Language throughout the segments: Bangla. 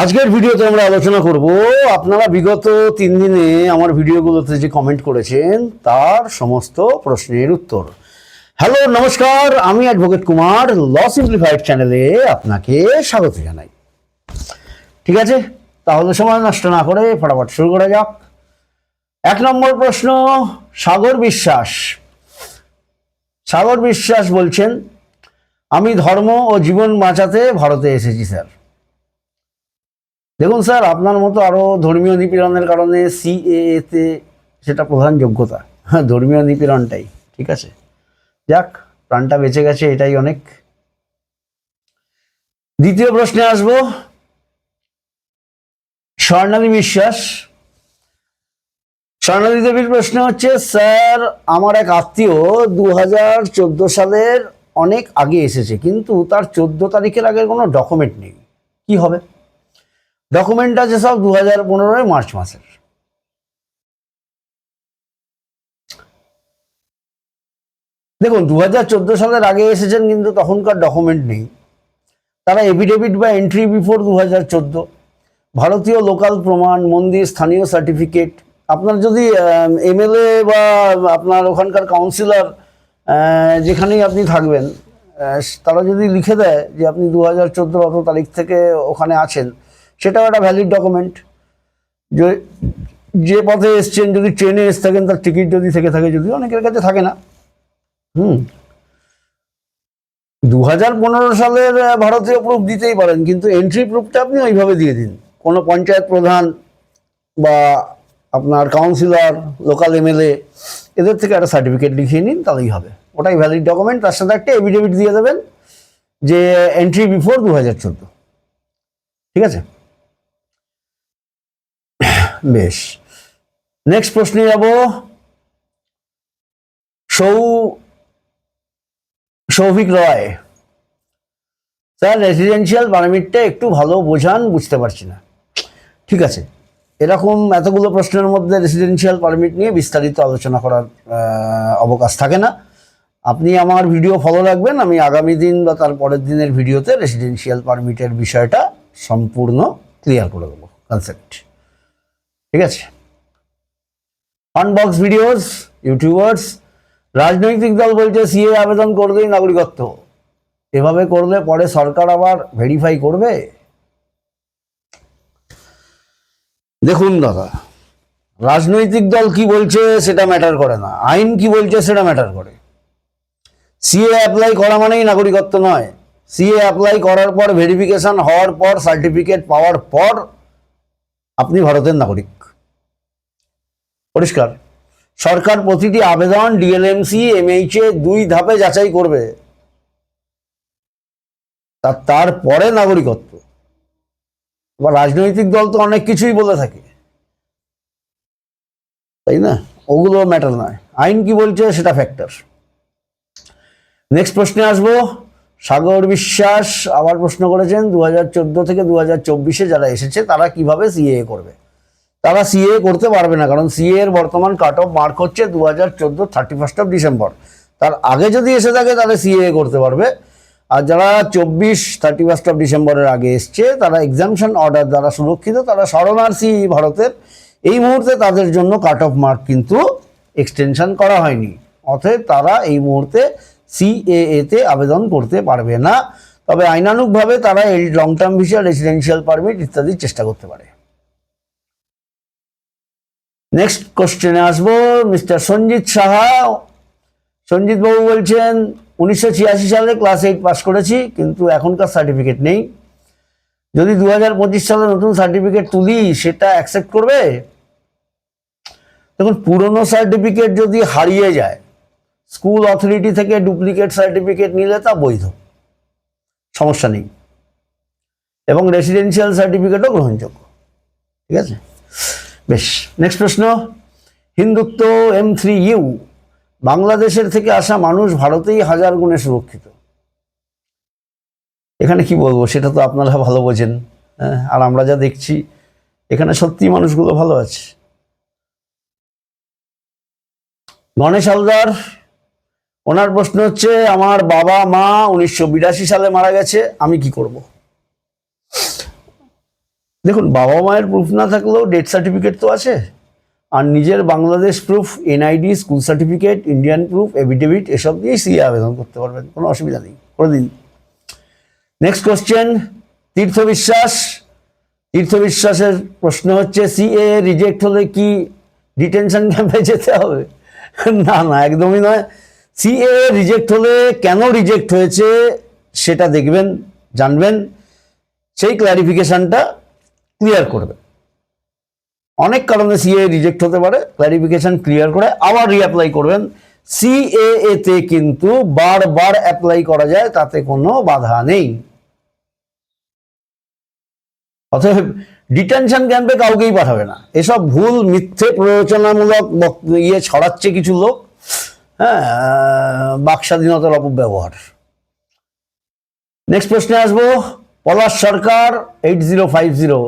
আজকের ভিডিওতে আমরা আলোচনা করব, আপনারা বিগত তিন দিনে আমার ভিডিওগুলোতে যে কমেন্ট করেছেন, তার সমস্ত প্রশ্নের উত্তর। হ্যালো নমস্কার, আমি অ্যাডভোকেট কুমার ল সিম্পলিফাইড চ্যানেলে আপনাকে স্বাগত জানাই। ঠিক আছে? তাহলে সময় নষ্ট না করে ফটাফট শুরু করা যাক। এক নম্বর প্রশ্ন, সাগর বিশ্বাস। সাগর বিশ্বাস বলছেন, আমি ধর্ম ও জীবন বাঁচাতে ভারতে এসেছি, স্যার। দেখুন স্যার, আপনার মতো আরও ধর্মীয় নিপীড়নের কারণে সিএএতে সেটা প্রধান যোগ্যতা। হ্যাঁ ধর্মীয় নিপীড়নটাই, ঠিক আছে? যাক, প্রাণটা বেঁচে গেছে, এটাই অনেক। দ্বিতীয় প্রশ্নে আসব। স্বর্ণালী বিশ্বাস। স্বর্ণালী দেবীর প্রশ্ন হচ্ছে, স্যার, আমার এক আত্মীয় দু হাজার চোদ্দ সালের অনেক আগে এসেছে, কিন্তু তার চোদ্দ তারিখের আগের কোনো ডকুমেন্ট নেই। কি হবে? ডকুমেন্ট আছে সব দু হাজার পনেরোয় মার্চ মাসের। দেখুন দু হাজার চোদ্দ সালের আগে এসেছেন কিন্তু তখনকার ডকুমেন্ট নেই। তারা এফিডেভিট বা এন্ট্রি বিফোর দু হাজার চোদ্দ। ভারতীয় লোকাল প্রমাণ, মন্দির, স্থানীয় সার্টিফিকেট আপনার যদি এমএলএ বা আপনার ওখানকার কাউন্সিলর যেখানেই আপনি থাকবেন তারা যদি লিখে দেয় যে আপনি দু হাজার চোদ্দ অত তারিখ থেকে ওখানে আছেন সেটাও একটা ভ্যালিড ডকুমেন্ট যে যে পথে এসছেন, যদি ট্রেনে এসে থাকেন, তার টিকিট যদি থেকে থাকে, যদি অনেকের কাছে থাকে না। হুম। দু হাজার পনেরো সালের ভারতীয় প্রুফ দিতেই পারেন, কিন্তু এন্ট্রি প্রুফটা আপনি ওইভাবে দিয়ে দিন। কোনো পঞ্চায়েত প্রধান বা আপনার কাউন্সিলর লোকাল এমএলএ এদের থেকে একটা সার্টিফিকেট লিখিয়ে নিন, তাহলেই হবে। ওটাই ভ্যালিড ডকুমেন্ট তার সাথে একটা এফিডেভিট দিয়ে দেবেন যে এন্ট্রি বিফোর দু হাজার চোদ্দ। ঠিক আছে? বেশ। নেক্সট প্রশ্নে যাব। সৌ সৌভিক রয়। স্যার রেসিডেন্সিয়াল পারমিটটা একটু ভালো বোঝান, বুঝতে পারছি না। ঠিক আছে। এরকম এতগুলো প্রশ্নের মধ্যে রেসিডেন্সিয়াল পারমিট নিয়ে বিস্তারিত আলোচনা করার অবকাশ থাকে না। আপনি আমার ভিডিও ফলো রাখবেন। আমি আগামী দিন বা তার পরের দিনের ভিডিওতে রেসিডেন্সিয়াল পারমিটের বিষয়টা সম্পূর্ণ ক্লিয়ার করে দেবো। কনসেপ্ট ঠিক আছে? আনবক্স ভিডিওস ইউটিউবার্স রাজনৈতিক দল বলছে সিএ আবেদন করলেই নাগরিকত্ব। এভাবে করলে পরে সরকার আবার ভেরিফাই করবে? দেখুন দাদা, রাজনৈতিক দল কি বলছে সেটা ম্যাটার করে না, আইন কি বলছে সেটা ম্যাটার করে। সিএ অ্যাপ্লাই করা মানেই নাগরিকত্ব নয়। সিএ অ্যাপ্লাই করার পর ভেরিফিকেশন হওয়ার পর সার্টিফিকেট পাওয়ার পর আপনি ভারতের নাগরিক। পরিষ্কার। সরকার প্রতিটি আবেদন ডিএলএমসি এমএইচ এ দুই ধাপে যাচাই করবে। তারপরে নাগরিকত্ব। বা রাজনৈতিক দল তো অনেক কিছুই বলে থাকে। তাই না? ওগুলো ম্যাটার নয়। আইন কি বলছে সেটা ফ্যাক্টর নেক্সট প্রশ্নে আসব। সাগর বিশ্বাস আবার প্রশ্ন করেছেন দু হাজার চোদ্দ থেকে দু যারা এসেছে, তারা কীভাবে সিএ করবে? তারা সিএ করতে পারবে না, কারণ সিএ এর বর্তমান কাট অফ মার্ক হচ্ছে দু হাজার চোদ্দ থার্টি ফার্স্ট অফ ডিসেম্বর তার আগে যদি এসে থাকে, তাহলে সিএ করতে পারবে। আর যারা চব্বিশ থার্টি ফার্স্ট অফ ডিসেম্বরের আগে এসছে, তারা এক্সামশন অর্ডার দ্বারা সুরক্ষিত, তারা শরণার্থী ভারতের। এই মুহূর্তে তাদের জন্য কাট অফ মার্ক কিন্তু এক্সটেনশন করা হয়নি। অতএব তারা এই মুহূর্তে সিএএ তে আবেদন করতে পারবে না। তবে আইনানুগভাবে তারা এই long term visa residential permit ইত্যাদির চেষ্টা করতে পারে। নেক্সট কোশ্চেনে আসব মিস্টার সঞ্জিত সাহা সঞ্জিত বাবু বলছেন, উনিশশো ছিয়াশি সালে ক্লাস এইট পাস করেছি, কিন্তু এখনকার সার্টিফিকেট নেই। যদি দু হাজার পঁচিশ সালে নতুন সার্টিফিকেট তুলি, সেটা অ্যাকসেপ্ট করবে? দেখুন, পুরনো সার্টিফিকেট যদি হারিয়ে যায় স্কুল অথরিটি থেকে ডুপ্লিকেট সার্টিফিকেট নিলে তা বৈধ। সমস্যা নেই। এবং রেসিডেন্সিয়াল সার্টিফিকেটও গ্রহণযোগ্য। ঠিক আছে? বেশ নেক্সট প্রশ্ন, হিন্দুত্ব এম থ্রি ইউ বাংলাদেশের থেকে আসা মানুষ ভারতেই হাজার গুণে সুরক্ষিত। এখানে কি বলব, সেটা তো আপনারা ভালো বোঝেন হ্যাঁ আর আমরা যা দেখছি, এখানে সত্যি মানুষগুলো ভালো আছে। গণেশ হালদার, ওনার প্রশ্ন হচ্ছে, আমার বাবা মা উনিশশো বিরাশি সালে মারা গেছে, আমি কি করব? দেখুন, বাবা মায়ের প্রুফ না থাকলেও ডেথ সার্টিফিকেট তো আছে। আর নিজের Bangladesh proof NID school certificate Indian proof affidavit এসব দিয়েই সিএ আবেদন করতে পারবেন। কোনো অসুবিধা নেই, করে দিন। নেক্সট কোশ্চেন তীর্থ বিশ্বাস তীর্থ বিশ্বাসের প্রশ্ন হচ্ছে সিএ রিজেক্ট হলে কি ডিটেনশন ক্যাম্পে যেতে হবে? না না, একদমই নয়। সিএ রিজেক্ট হলে কেন রিজেক্ট হয়েছে, সেটা দেখবেন, জানবেন। সেই ক্ল্যারিফিকেশনটা ক্লিয়ার করবে। অনেক কারণে সিএ রিজেক্ট হতে পারে ক্লারিফিকেশন ক্লিয়ার করে আবার রিঅ্যাপ্লাই করবেন। সিএ তে কিন্তু বারবার অ্যাপ্লাই করা যায়, তাতে কোনো বাধা নেই। অতএব ডিটেনশন ক্যাম্পে কাউকেই পাঠাবে না। এসব ভুল, মিথ্যে প্ররোচনামূলক ইয়ে ছড়াচ্ছে কিছু লোক। হ্যাঁ বাক স্বাধীনতার অপব্যবহার। নেক্সট প্রশ্নে আসব। Palash Sarkar eight zero five zero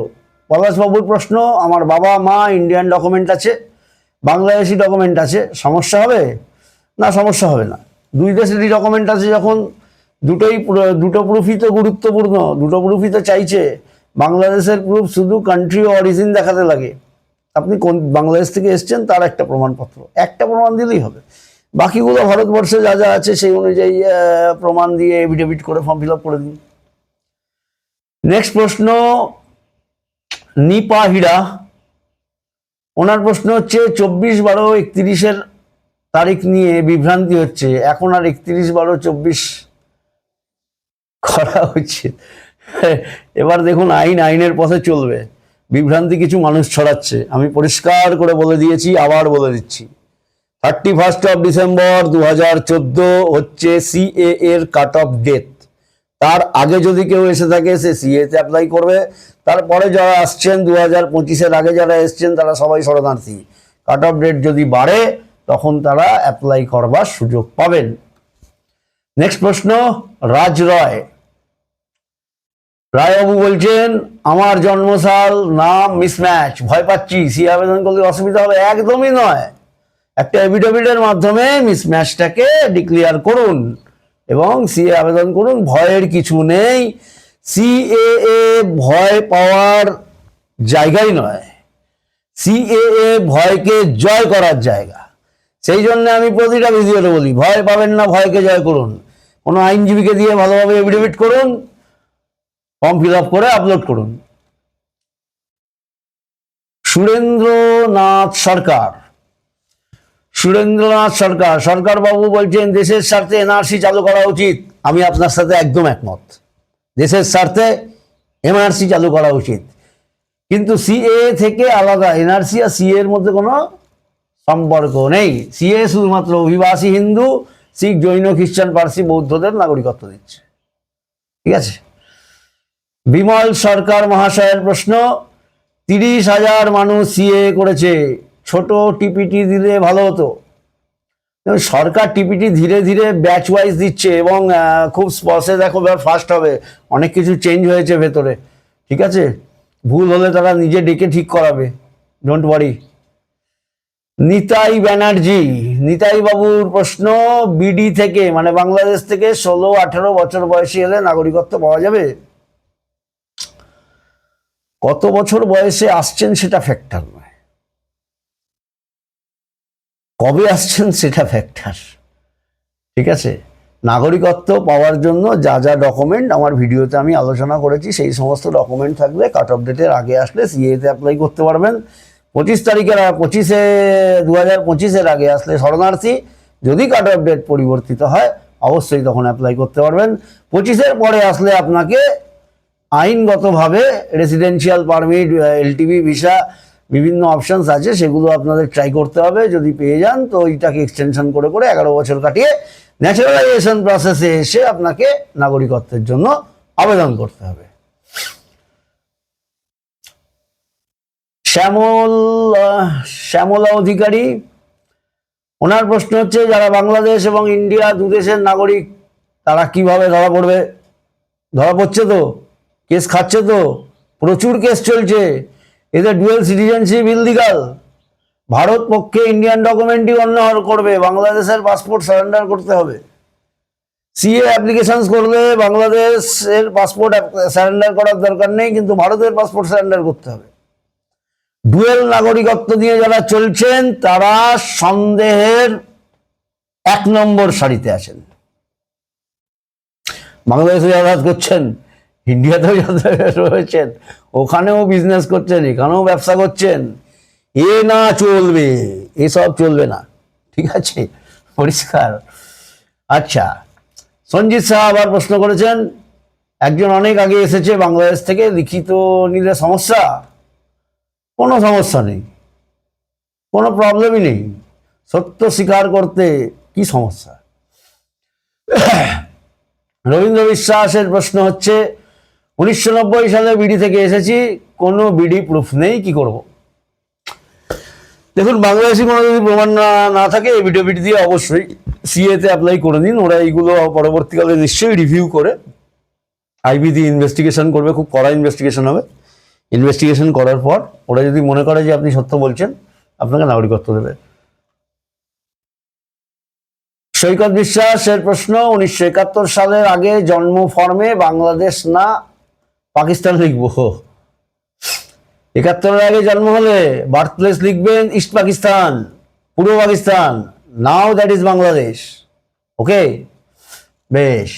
পলাশবাবুর প্রশ্ন, আমার বাবা, মা ইন্ডিয়ান ডকুমেন্ট আছে, বাংলাদেশি ডকুমেন্ট আছে, সমস্যা হবে? না, সমস্যা হবে না। দুই দেশেরই ডকুমেন্ট আছে যখন, দুটোই দুটো প্রুফই তো গুরুত্বপূর্ণ, দুটো প্রুফই তো চাইছে। বাংলাদেশের প্রুফ শুধু কান্ট্রি অরিজিন দেখাতে লাগে। আপনি কোন, বাংলাদেশ থেকে এসছেন, তার একটা প্রমাণপত্র। একটা প্রমাণ দিলেই হবে। বাকিগুলো ভারতবর্ষে যা যা আছে, সেই অনুযায়ী প্রমাণ দিয়ে এভিডেভিট করে ফর্ম ফিল আপ করে দিন। নেক্সট প্রশ্ন নিপা ওনার প্রশ্ন হচ্ছে, চব্বিশ বারো একত্রিশের তারিখ নিয়ে বিভ্রান্তি হচ্ছে। এখন আর একত্রিশ বারো চব্বিশ করা উচিত। এবার দেখুন, আইন, আইনের পথে চলবে। বিভ্রান্তি কিছু মানুষ ছড়াচ্ছে। আমি পরিষ্কার করে বলে দিয়েছি, আবার বলে দিচ্ছি। থার্টি ফার্স্ট অফ ডিসেম্বর দু হাজার চোদ্দ হচ্ছে সিএ এর কাট অফ ডেট। তার আগে যদি কেউ এসে থাকে, সে সিএতে অ্যাপ্লাই করবে। তারপরে যারা আসছেন দু হাজার পঁচিশের আগে যারা এসছেন, তারা সবাই শরণার্থী। কাট অফ ডেট যদি বাড়ে, তখন তারা অ্যাপ্লাই করবার সুযোগ পাবেন। নেক্সট প্রশ্ন রাজ রয় রায়বাবু বলছেন, আমার জন্মসাল, নাম মিসম্যাচ ভয় পাচ্ছি সি আবেদন করলে অসুবিধা হবে। একদমই নয়। একটা এভিডেভিটের মাধ্যমে মিসম্যাচটাকে ডিক্লিয়ার করুন। এবং সিএ আবেদন করুন, ভয়ের কিছু নেই। সিএএ ভয় পাওয়ার জায়গাই নয়। সিএএ ভয়কে জয় করার জায়গা। সেই জন্য আমি প্রতিটা ভিডিওতে বলি, ভয় পাবেন না, ভয়কে জয় করুন। কোনো আইনজীবীকে দিয়ে ভালোভাবে এভিডেভিট করুন ফর্ম ফিল আপ করে আপলোড করুন। সুরেন্দ্রনাথ সরকার। সুরেন্দ্রনাথ সরকার সরকার বাবু বলছেন, দেশের স্বার্থে এনআরসি চালু করা উচিত। আমি আপনার সাথে একদম একমত। দেশের স্বার্থে এনআরসি চালু করা উচিত। কিন্তু সিএ থেকে আলাদা, এনআরসি আর সিএ এর মধ্যে কোনো সম্পর্ক নেই। সিএ শুধুমাত্র অভিবাসী হিন্দু, শিখ, জৈন, খ্রিস্টান, পার্সি, বৌদ্ধদের নাগরিকত্ব দিচ্ছে। ঠিক আছে? বিমল সরকার মহাশয়ের প্রশ্ন, তিরিশ হাজার মানুষ সিএ করেছে। ছোট টিপিটি দিলে ভালো হতো। সরকার টিপিটি ধীরে ধীরে ব্যাচ ওয়াইজ দিচ্ছে এবং খুব স্পষ্টে দেখো এবার ফার্স্ট হবে। অনেক কিছু চেঞ্জ হয়েছে ভেতরে। ঠিক আছে? ভুল হলে তারা নিজে ডেকে ঠিক করাবে। ডোন্ট ওয়ারি নিতাই ব্যানার্জি, নিতাই বাবুর প্রশ্ন বিডি থেকে মানে বাংলাদেশ থেকে ষোলো, আঠেরো বছর বয়সী হলে নাগরিকত্ব পাওয়া যাবে? কত বছর বয়সে আসছেন সেটা ফ্যাক্টর নয়। কবে আসছেন সেটা ফ্যাক্টর ঠিক আছে? নাগরিকত্ব পাওয়ার জন্য যা যা ডকুমেন্ট আমার ভিডিওতে আমি আলোচনা করেছি, সেই সমস্ত ডকুমেন্ট থাকলে কাট অফ ডেটের আগে আসলে সিএতে অ্যাপ্লাই করতে পারবেন। পঁচিশ তারিখের পঁচিশে দু হাজার পঁচিশের আগে আসলে শরণার্থী। যদি কাট অফ ডেট পরিবর্তিত হয়, অবশ্যই তখন অ্যাপ্লাই করতে পারবেন। পঁচিশের পরে আসলে আপনাকে আইনগতভাবে রেসিডেন্সিয়াল পারমিট এলটিভি ভিসা বিভিন্ন অপশনস আছে, সেগুলো আপনাদের ট্রাই করতে হবে। যদি পেয়ে যান, তো ওইটাকে এক্সটেনশন করে করে এগারো বছর কাটিয়ে ন্যাচারালাইজেশন প্রসেসে এসে আপনাকে নাগরিকত্বের জন্য আবেদন করতে হবে। শ্যামল, শ্যামলা অধিকারী, ওনার প্রশ্ন হচ্ছে, যারা বাংলাদেশ এবং ইন্ডিয়া দু দেশের নাগরিক, তারা কীভাবে ধরা পড়বে? ধরা পড়ছে তো? কেস খাচ্ছে তো? প্রচুর কেস চলছে। এদের ডুয়েল সিটিজেনশিপ ইললিগাল ভারত পক্ষে ইন্ডিয়ান ডকুমেন্টই অন্য করবে, বাংলাদেশের পাসপোর্ট সারেন্ডার করতে হবে। সিএ অ্যাপ্লিকেশন করলে বাংলাদেশের পাসপোর্ট স্যারেন্ডার করার দরকার নেই, কিন্তু ভারতের পাসপোর্ট স্যারেন্ডার করতে হবে। ডুয়েল নাগরিকত্ব নিয়ে যারা চলছেন, তারা সন্দেহের এক নম্বর সারিতে আছেন। বাংলাদেশে যাতায়াত করছেন ইন্ডিয়াতেও রয়েছেন, ওখানেও বিজনেস করছেন, এখানেও ব্যবসা করছেন। এ না চলবে এসব চলবে না। ঠিক আছে? পরিষ্কার। আচ্ছা সঞ্জিত শাহ আবার প্রশ্ন করেছেন, একজন অনেক আগে এসেছে বাংলাদেশ থেকে, লিখিত নিলে সমস্যা? কোনো সমস্যা নেই। কোনো প্রবলেমই নেই। সত্য স্বীকার করতে কি সমস্যা? রবীন্দ্র বিশ্বাসের প্রশ্ন হচ্ছে উনিশশো নব্বই সালে বিডি থেকে এসেছি, কোনো বিডি প্রুফ নেই, কি করব? দেখুন, বাংলাদেশি কোনো যদি প্রমাণ না না থাকে এভিডেভিট দিয়ে অবশ্যই সিএতে অ্যাপ্লাই করে নিন, ওরা এইগুলো পরবর্তীকালে নিশ্চয়ই রিভিউ করে। আইবি দিয়ে ইনভেস্টিগেশন করবে, খুব কড়া ইনভেস্টিগেশন হবে। ইনভেস্টিগেশন করার পর ওরা যদি মনে করে যে আপনি সত্য বলছেন, আপনাকে নাগরিকত্ব দেবে। সৈকত বিশ্বাসের প্রশ্ন, উনিশশো একাত্তর সালের আগে জন্ম ফর্মে বাংলাদেশ না পাকিস্তান লিখব। একাত্তরের আগে জন্ম হলে বার্থ প্লেস লিখবেন east Pakistan Purba Pakistan now that is Bangladesh okay বেশ।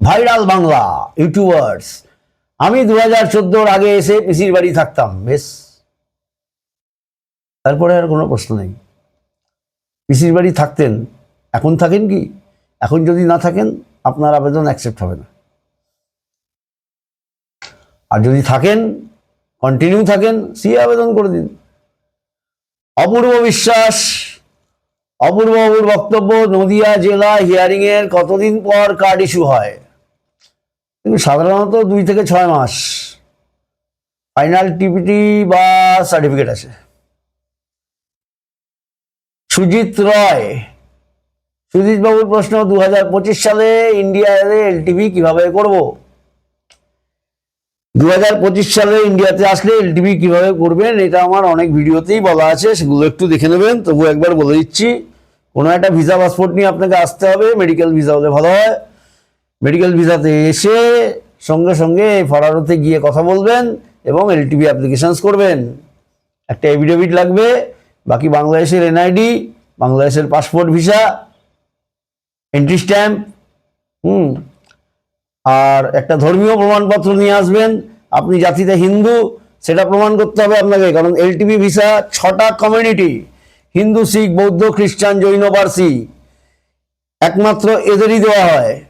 ভাইরাল বাংলা ইউটিউবার্স আমি দু হাজার চোদ্দোর আগে এসে পিসির বাড়ি থাকতাম, বেশ। তারপরে আর কোনো প্রশ্ন নেই। পিসির বাড়ি থাকতেন, এখন থাকেন কি? এখন যদি না থাকেন, আপনার আবেদন অ্যাকসেপ্ট হবে না। আর যদি থাকেন কন্টিনিউ থাকেন সি আবেদন করে দিন। অপূর্ব বিশ্বাস, অপূর্ব বাবুর বক্তব্য, নদিয়া জেলা হিয়ারিং এর কতদিন পর কার্ড ইস্যু হয়? সাধারণত দুই থেকে ছয় মাস। ফাইনাল টিপিটি বা সার্টিফিকেট আছে সুজিত রয়, সুজিত বাবুর প্রশ্ন দু হাজার পঁচিশ সালে ইন্ডিয়াতে এলটিভি কীভাবে করব? দু হাজার পঁচিশ সালে ইন্ডিয়াতে আসলে এলটিভি কীভাবে করবেন, এটা আমার অনেক ভিডিওতেই বলা আছে, সেগুলো একটু দেখে নেবেন। তবু একবার বলে দিচ্ছি, কোনো একটা ভিসা পাসপোর্ট নিয়ে আপনাকে আসতে হবে, মেডিকেল ভিসা হলে ভালো হয়। মেডিকেল ভিসাতে এসে সঙ্গে সঙ্গে ফরারতে গিয়ে কথা বলবেন এবং এলটিভি অ্যাপ্লিকেশানস করবেন। একটা এভিডেভিট লাগবে, বাকি বাংলাদেশের এনআইডি বাংলাদেশের পাসপোর্ট ভিসা এন্ট্রি স্ট্যাম্প হুম। আর একটা ধর্মীয় প্রমাণপত্র নিয়ে আসবেন। আপনি জাতিতে হিন্দু, সেটা প্রমাণ করতে হবে আপনাকে, কারণ এলটিভি ভিসা ছটা কমিউনিটি হিন্দু, শিখ, বৌদ্ধ, খ্রিস্টান, জৈন, পার্সি, একমাত্র এদেরই দেওয়া হয়।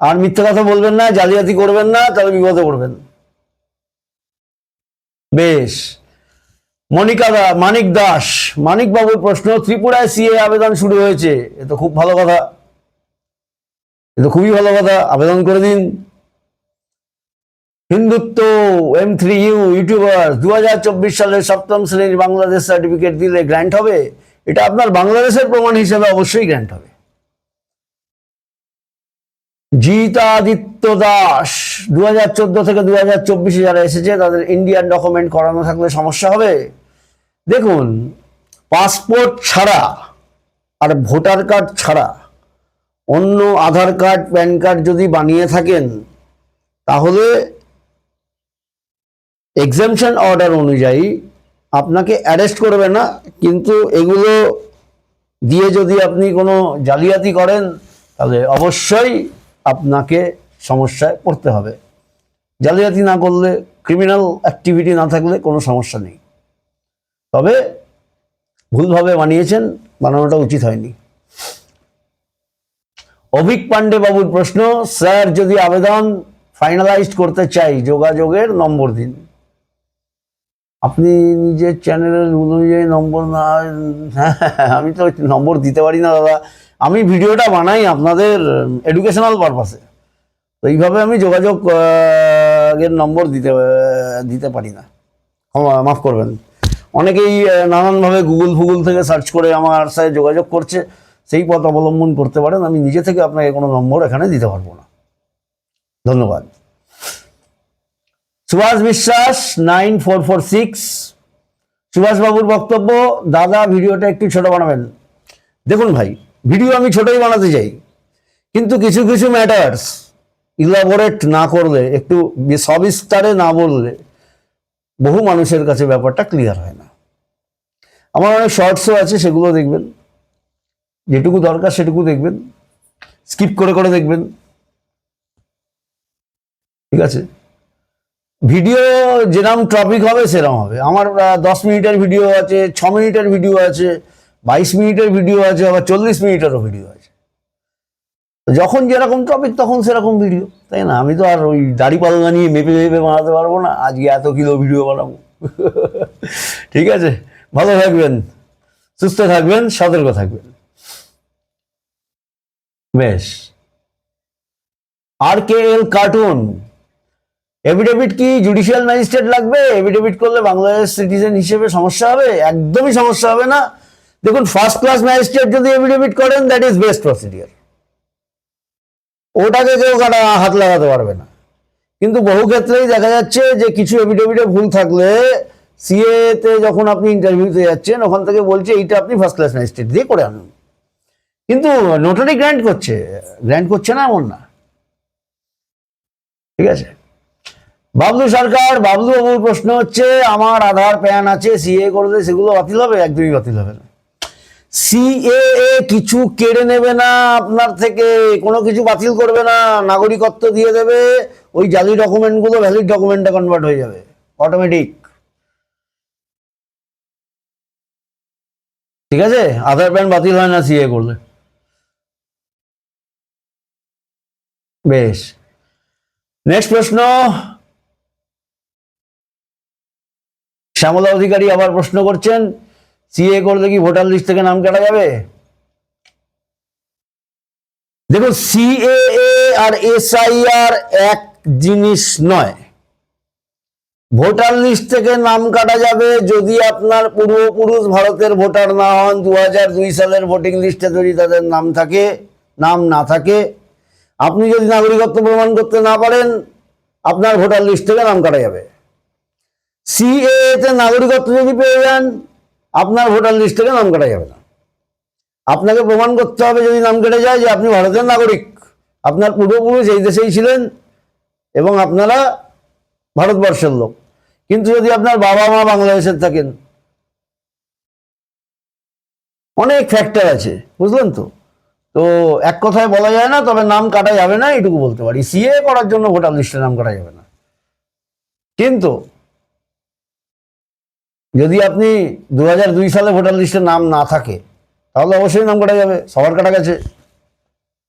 আর মিথ্যে কথা বলবেন না, জালিয়াতি করবেন না, তাহলে বিপদে পড়বেন। বেশ। মনিকা দা, মানিক দাস, মানিক বাবুর প্রশ্ন, ত্রিপুরায় সিএ আবেদন শুরু হয়েছে। এ তো খুব ভালো কথা। এ তো খুবই ভালো কথা, আবেদন করে দিন। Hindutva M three U YouTuber দু হাজার চব্বিশ সালের সপ্তম শ্রেণির বাংলাদেশ সার্টিফিকেট দিলে গ্র্যান্ট হবে। এটা আপনার বাংলাদেশের প্রমাণ হিসেবে অবশ্যই গ্র্যান্ট হবে। জিতাদিত্য দাস দু হাজার চোদ্দ থেকে দু হাজার চব্বিশে যারা এসেছে, তাদের ইন্ডিয়ান ডকুমেন্ট করানো থাকলে সমস্যা হবে। দেখুন পাসপোর্ট ছাড়া আর ভোটার কার্ড ছাড়া অন্য আধার কার্ড, প্যান কার্ড যদি বানিয়ে থাকেন, তাহলে এক্সামশন অর্ডার অনুযায়ী আপনাকে অ্যারেস্ট করবে না, কিন্তু এগুলো দিয়ে যদি আপনি কোনো জালিয়াতি করেন, তাহলে অবশ্যই আপনাকে সমস্যায় পড়তে হবে। জালিয়াতি না করলে ক্রিমিনাল অ্যাক্টিভিটি না থাকলে কোনো সমস্যা নেই। তবে ভুলভাবে বানিয়েছেন, বানানোটা উচিত হয়নি। অভিক পান্ডে বাবুর প্রশ্ন, স্যার, যদি আবেদন ফাইনালাইজড করতে চাই, যোগাযোগের নম্বর দিন। আপনি নিজের চ্যানেলের অনুযায়ী নম্বর না, আমি তো নম্বর দিতে পারি না, দাদা। আমি ভিডিওটা বানাই আপনাদের এডুকেশনাল পারপাসে তো এইভাবে আমি যোগাযোগ এর নম্বর দিতে দিতে পারি না। মাফ করবেন। অনেকেই নানানভাবে গুগল ফুগল থেকে সার্চ করে আমার সাথে যোগাযোগ করছে। সেই পথ অবলম্বন করতে পারেন, আমি নিজে থেকে আপনাকে কোনো নম্বর এখানে দিতে পারব না। ধন্যবাদ। Subhash Biswas nine four four six সুভাষবাবুর বক্তব্য, দাদা, ভিডিওটা একটু ছোট বানাবেন। দেখুন ভাই, ভিডিও আমি ছোটই বানাতে চাই, কিন্তু কিছু কিছু ম্যাটার্স ইলাবোরেট না করলে, একটু সবিস্তারে না বললে, বহু মানুষের কাছে ব্যাপারটা ক্লিয়ার হয় না। আমার অনেক শর্টসও আছে, সেগুলো দেখবেন। যেটুকু দরকার সেটুকু দেখবেন। স্কিপ করে করে দেখবেন। ঠিক আছে? ভিডিও যেরকম টপিক হবে সেরকম হবে। আমার দশ মিনিটের ভিডিও আছে, ছ মিনিটের ভিডিও আছে, বাইশ মিনিটের ভিডিও আছে, আবার চল্লিশ মিনিটেরও ভিডিও আছে। যখন যেরকম টপিক তখন সেরকম ভিডিও। তাই না? আমি তো আর ওই দাড়ি পাল্লা নিয়ে মেপে মেপে বানাতে পারব না। আজকে এত কিলো ভিডিও বানাবো। ঠিক আছে? ভালো থাকবেন। সুস্থ থাকবেন, সতর্ক থাকবেন। বেশ। আর কে এল কার্টুন এফিডেভিট কি জুডিশিয়াল ম্যাজিস্ট্রেট লাগবে? এফিডেভিট করলে বাংলাদেশ সিটিজেন হিসেবে সমস্যা হবে? একদমই সমস্যা হবে না। দেখুন ফার্স্ট ক্লাস ম্যাজিস্ট্রেট যদি এফিডেভিট করেন দ্যাট ইজ বেস্ট প্রসিডিওর ওটাকে কেউ কাটা হাত লাগাতে পারবে না। কিন্তু বহু ক্ষেত্রেই দেখা যাচ্ছে যে কিছু এফিডেভিটে ভুল থাকলে সিএ তে যখন আপনি ইন্টারভিউতে যাচ্ছেন, ওখান থেকে বলছে, এইটা আপনি ফার্স্ট ক্লাস ম্যাজিস্ট্রেট দিয়ে করে আনুন। কিন্তু নোটারি গ্র্যান্ড করছে। গ্র্যান্ড করছে না এমন না। ঠিক আছে? বাবলু সরকার, বাবলু বাবুর প্রশ্ন হচ্ছে, আমার আধার, প্যান আছে সিএ করলে সেগুলো বাতিল হবে? একদমই বাতিল হবে না। সিএএ কিছু কেড়ে নেবে না আপনার থেকে, কোনো কিছু বাতিল করবে না, নাগরিকত্ব দিয়ে দেবে, ওই জালি ডকুমেন্টগুলো ভ্যালিড ডকুমেন্টে কনভার্ট হয়ে যাবে। অটোমেটিক ঠিক আছে? আধার, প্যান বাতিল হয় না সিএ করলে। বেশ। নেক্সট প্রশ্ন। শ্যামলা অধিকারী আবার প্রশ্ন করছেন সিএ করলে কি ভোটার লিস্ট থেকে নাম কাটা যাবে? দেখুন সিএএ আর এসআইআর এক জিনিস নয়। ভোটার লিস্ট থেকে নাম কাটা যাবে যদি আপনার পূর্বপুরুষ ভারতের ভোটার না হন দু সালের ভোটিং লিস্টে যদি তাদের নাম থাকে, নাম না থাকে আপনি যদি নাগরিকত্ব প্রমাণ করতে না পারেন, আপনার ভোটার লিস্ট থেকে নাম কাটা যাবে। সিএ তে নাগরিকত্ব যদি পেয়ে যান, আপনার ভোটার লিস্ট থেকে নাম কাটা যাবে না। আপনাকে প্রমাণ করতে হবে যদি নাম কেটে যায় যে আপনি ভারতের নাগরিক। আপনার পূর্বপুরুষ এই দেশেই ছিলেন এবং আপনারা ভারতবর্ষের লোক। কিন্তু যদি আপনার বাবা মা বাংলাদেশের থাকেন, অনেক ফ্যাক্টর আছে, বুঝলেন তো? তো এক কথায় বলা যায় না, তবে নাম কাটা যাবে না এটুকু বলতে পারি। সিএ করার জন্য ভোটার লিস্টে নাম কাটা যাবে না। কিন্তু যদি আপনি দু দুই সালে ভোটার লিস্টে নাম না থাকে, তাহলে অবশ্যই নাম কাটা যাবে, সবার কাটা গেছে।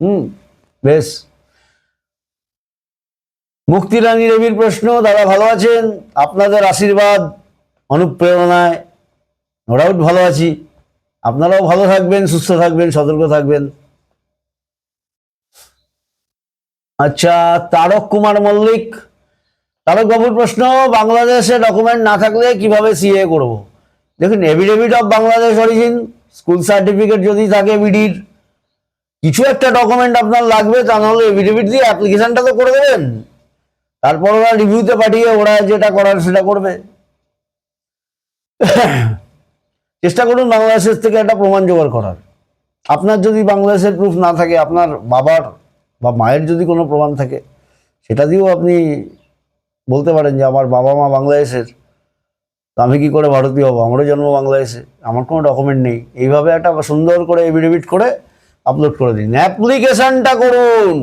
হুম, বেশ। মুক্তি রানী রবির প্রশ্ন, দাদা ভালো আছেন? আপনাদের আশীর্বাদ, অনুপ্রেরণায় নো ডাউট ভালো আছি। আপনারাও ভালো থাকবেন, সুস্থ থাকবেন, সতর্ক থাকবেন। আচ্ছা তারক কুমার মল্লিক। তারক বাবুর প্রশ্ন, বাংলাদেশে ডকুমেন্ট না থাকলে কীভাবে সিএ করব? দেখুন affidavit of Bangladesh origin school certificate যদি থাকে বিডির কিছু একটা ডকুমেন্ট আপনার লাগবে, তা নাহলে এভিডেভিট দিয়ে অ্যাপ্লিকেশনটা তো করে দেবেন। তারপর ওরা রিভিউতে পাঠিয়ে ওরা যেটা করার সেটা করবে। চেষ্টা করুন বাংলাদেশের থেকে একটা প্রমাণ জোগাড় করার। আপনার যদি বাংলাদেশের প্রুফ না থাকে, আপনার বাবার বা মায়ের যদি কোনো প্রমাণ থাকে, সেটা দিয়েও আপনি বলতে পারেন যে আমার বাবা মা বাংলাদেশের, তো আমি কী করে ভারতীয় হব? আমারও জন্ম বাংলাদেশে, আমার কোনো ডকুমেন্ট নেই। এইভাবে একটা সুন্দর করে এভিডেভিট করে আপলোড করে দিন। অ্যাপ্লিকেশানটা করুন।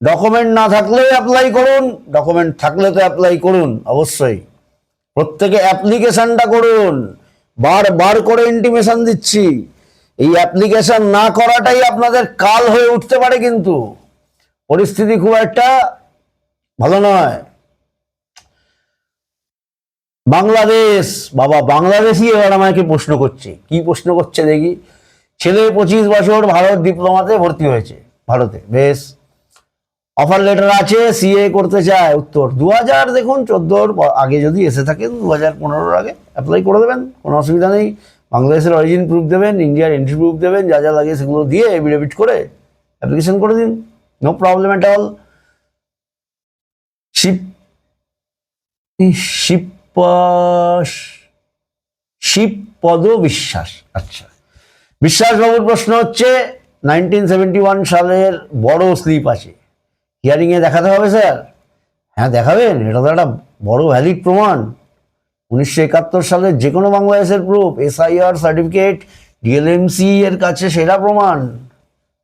ডকুমেন্ট না থাকলে অ্যাপ্লাই করুন। ডকুমেন্ট থাকলে তো অ্যাপ্লাই করুন, অবশ্যই। প্রত্যেকে অ্যাপ্লিকেশানটা করুন। বার বার করে ইন্টিমেশন দিচ্ছি। এই অ্যাপ্লিকেশন না করাটাই আপনাদের কাল হয়ে উঠতে পারে কিন্তু। পরিস্থিতি খুব একটা ভালো নয়। বাংলাদেশ, বাবা, বাংলাদেশই এবার আমাকে প্রশ্ন করছে। কি প্রশ্ন করছে দেখি? ছেলে পঁচিশ বছর ভারত ডিপ্লোমাতে ভর্তি হয়েছে, ভারতে। বেশ। অফার লেটার আছে সিএ করতে চায়, উত্তর। দু হাজার দেখুন, চোদ্দোর আগে যদি এসে থাকেন দু হাজার পনেরোর আগে অ্যাপ্লাই করে দেবেন, কোনো অসুবিধা নেই। বাংলাদেশের অরিজিন প্রুফ দেবেন ইন্ডিয়ার এন্ট্রি প্রুফ দেবেন, যা যা লাগে সেগুলো দিয়ে এভিডেভিট করে অ্যাপ্লিকেশন করে দিন। নো প্রবলেম অ্যাট অল শিপ শিব শিবপদ বিশ্বাস আচ্ছা। বিশ্বাসবাবুর প্রশ্ন হচ্ছে নাইনটিন সেভেন্টি ওয়ান সালের বড় স্লিপ আছে। হিয়ারিংয়ে দেখাতে হবে স্যার হ্যাঁ দেখাবেন? এটা তো একটা বড় ভ্যালিড প্রমাণ। উনিশশো একাত্তর সালের যে কোনো বাংলাদেশের প্রুফ এসআইআর সার্টিফিকেট ডিএলএমসি এর কাছে সেরা প্রমাণ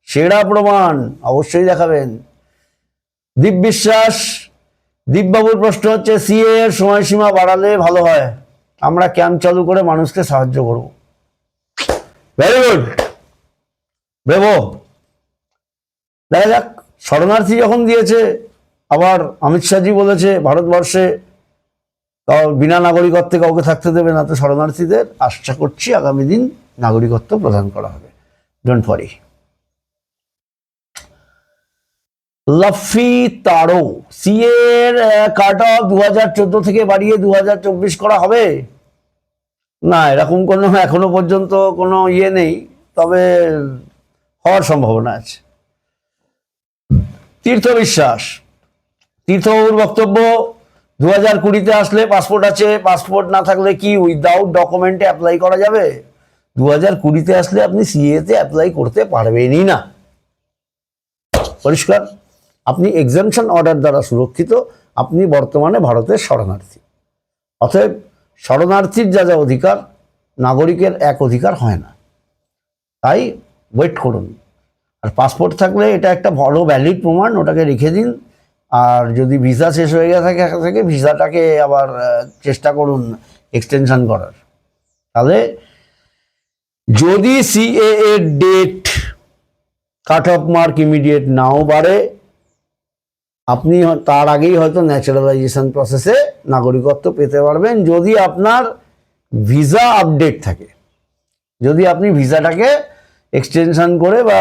সেরা প্রমাণ অবশ্যই দেখাবেন। দীপ বিশ্বাস, দীপবাবুর প্রশ্ন হচ্ছে সিএ এর সময়সীমা বাড়ালে ভালো হয়? আমরা ক্যাম্প চালু করে মানুষকে সাহায্য করব। ভেরি গুড ভেবো দেখা যাক, শরণার্থী যখন দিয়েছে, আবার অমিত শাহজি বলেছে, ভারতবর্ষে বিনা নাগরিকত্বে কাউকে থাকতে দেবে না। তো শরণার্থীদের আশা করছি আগামী দিন নাগরিকত্ব প্রদান করা হবে। ডোন্ট ওয়ারি লাফি তারো সিএ এর কাট অফ দু হাজার চোদ্দ থেকে বাড়িয়ে দু হাজার চব্বিশ করা হবে? না, এরকম কোনো এখনও পর্যন্ত কোনো ইয়ে নেই, তবে হওয়ার সম্ভাবনা আছে। তীর্থ বিশ্বাস, তীর্থবাবুর বক্তব্য দু হাজার কুড়িতে আসলে পাসপোর্ট আছে। পাসপোর্ট না থাকলে কি উইদাউট ডকুমেন্টে অ্যাপ্লাই করা যাবে? দু হাজার কুড়িতে আসলে আপনি সিএতে অ্যাপ্লাই করতে পারবেনই না। পরিষ্কার? আপনি এক্সামশন অর্ডার দ্বারা সুরক্ষিত, আপনি বর্তমানে ভারতের শরণার্থী। অতএব শরণার্থীর যা যা অধিকার, নাগরিকের এক অধিকার হয় না। তাই ওয়েট করুন। আর পাসপোর্ট থাকলে এটা একটা বড় ভ্যালিড প্রমাণ, ওটাকে রেখে দিন। আর যদি ভিসা শেষ হয়ে গিয়ে থাকে থাকে ভিসাটাকে আবার চেষ্টা করুন এক্সটেনশন করার। তাহলে যদি সিএ এর date cut off mark immediate নাও বাড়ে, আপনি তার আগেই হয়তো ন্যাচারালাইজেশন প্রসেসে নাগরিকত্ব পেতে পারবেন। যদি আপনার ভিসা আপডেট থাকে, যদি আপনি ভিসাটাকে এক্সটেনশন করে বা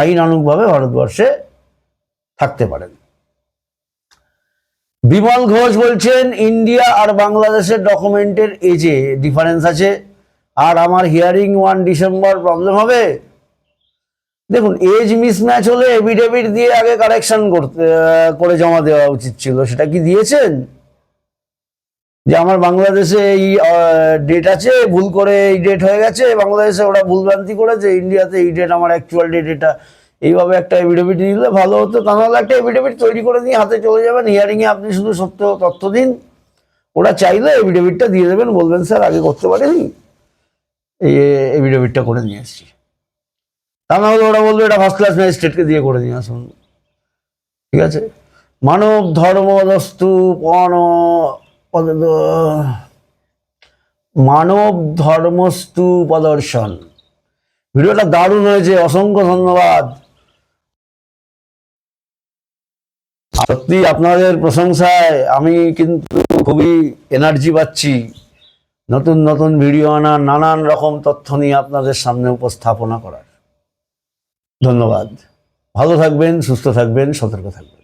আইনানুগভাবে ভারতবর্ষে থাকতে পারেন। বিমল ঘোষ বলছেন, ইন্ডিয়া আর বাংলাদেশের ডকুমেন্টের এজে ডিফারেন্স আছে, আর আমার হিয়ারিং ওয়ান ডিসেম্বর প্রবলেম হবে? দেখুন, এজ মিসম্যাচ হলে এভিডেভিট দিয়ে আগে কারেকশন করতে করে জমা দেওয়া উচিত ছিল। সেটা কি দিয়েছেন? যে আমার বাংলাদেশে এই ডেট আছে, ভুল করে এই ডেট হয়ে গেছে, বাংলাদেশে ওরা ভুলভ্রান্তি করেছে, ইন্ডিয়াতে এই ডেট আমার অ্যাকচুয়াল ডেট এটা এইভাবে একটা এভিডেভিট নিলে ভালো হতো। তা নাহলে একটা এভিডেভিট তৈরি করে নিয়ে হাতে চলে যাবেন। হিয়ারিংয়ে আপনি শুধু সত্য তথ্য দিন। ওরা চাইলে এভিডেভিটটা দিয়ে দেবেন। বলবেন, স্যার, আগে করতে পারেনি। এই এভিডেভিটটা করে নিয়ে এসেছি। তা না হলে ওরা বলবে, এটা ফার্স্ট ক্লাস ম্যাজিস্ট্রেটকে দিয়ে করে নিয়ে আসুন। ঠিক আছে? মানব ধর্মদস্তু পণ পদ- মানব ধর্মস্তু প্রদর্শন ভিডিওটা দারুণ হয়েছে। অসংখ্য ধন্যবাদ। সত্যি আপনাদের প্রশংসায় আমি কিন্তু খুবই এনার্জি পাচ্ছি। নতুন নতুন ভিডিও আনার নানান রকম তথ্য নিয়ে আপনাদের সামনে উপস্থাপনা করার। ধন্যবাদ। ভালো থাকবেন, সুস্থ থাকবেন, সতর্ক থাকবেন।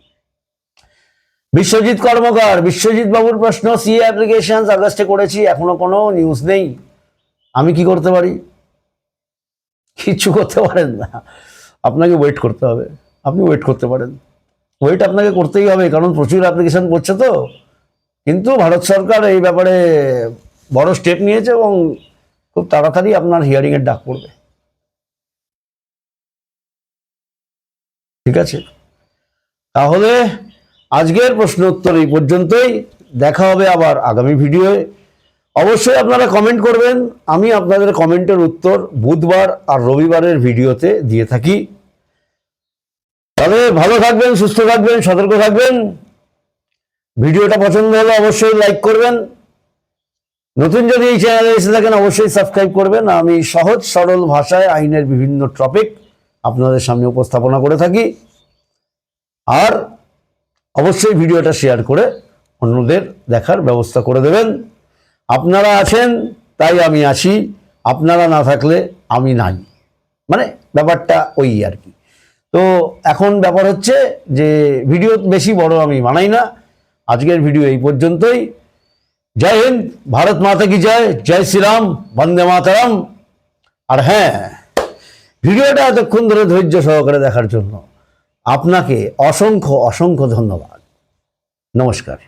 বিশ্বজিৎ কর্মকার, বিশ্বজিৎ বাবুর প্রশ্ন সি অ্যাপ্লিকেশন আগস্টে করেছি, এখনও কোনো নিউজ নেই। আমি কি করতে পারি? কিচ্ছু করতে পারেন না। আপনাকে ওয়েট করতে হবে। আপনি ওয়েট করতে পারেন। ওয়েট আপনাকে করতেই হবে, কারণ প্রচুর অ্যাপ্লিকেশন করছে তো। কিন্তু ভারত সরকার এই ব্যাপারে বড় স্টেপ নিয়েছে এবং খুব তাড়াতাড়ি আপনার হিয়ারিংয়ের ডাক পড়বে। ঠিক আছে? তাহলে আজকের প্রশ্ন উত্তর এই পর্যন্তই। দেখা হবে আবার আগামী ভিডিওয়ে অবশ্যই আপনারা কমেন্ট করবেন। আমি আপনাদের কমেন্টের উত্তর বুধবার আর রবিবারের ভিডিওতে দিয়ে থাকি। তাহলে ভালো থাকবেন, সুস্থ থাকবেন, সতর্ক থাকবেন। ভিডিওটা পছন্দ হলে অবশ্যই লাইক করবেন। নতুন যদি এই চ্যানেলে এসে থাকেন, অবশ্যই সাবস্ক্রাইব করবেন। আমি সহজ, সরল ভাষায় আইনের বিভিন্ন টপিক আপনাদের সামনে উপস্থাপনা করে থাকি। আর অবশ্যই ভিডিওটা শেয়ার করে অন্যদের দেখার ব্যবস্থা করে দেবেন। আপনারা আছেন, তাই আমি আছি। আপনারা না থাকলে আমি নাই। মানে ব্যাপারটা ওই আর কি। তো এখন ব্যাপার হচ্ছে যে ভিডিও বেশি বড় আমি মানাই না। আজকের ভিডিও এই পর্যন্তই। জয় হিন্দ, ভারত মাতা কি জয়? জয় শ্রীরাম, বন্দে মাতারাম। আর হ্যাঁ ভিডিওটা এতক্ষণ ধরে ধৈর্য সহকারে দেখার জন্য আপনাকে অসংখ্য অসংখ্য ধন্যবাদ। নমস্কার।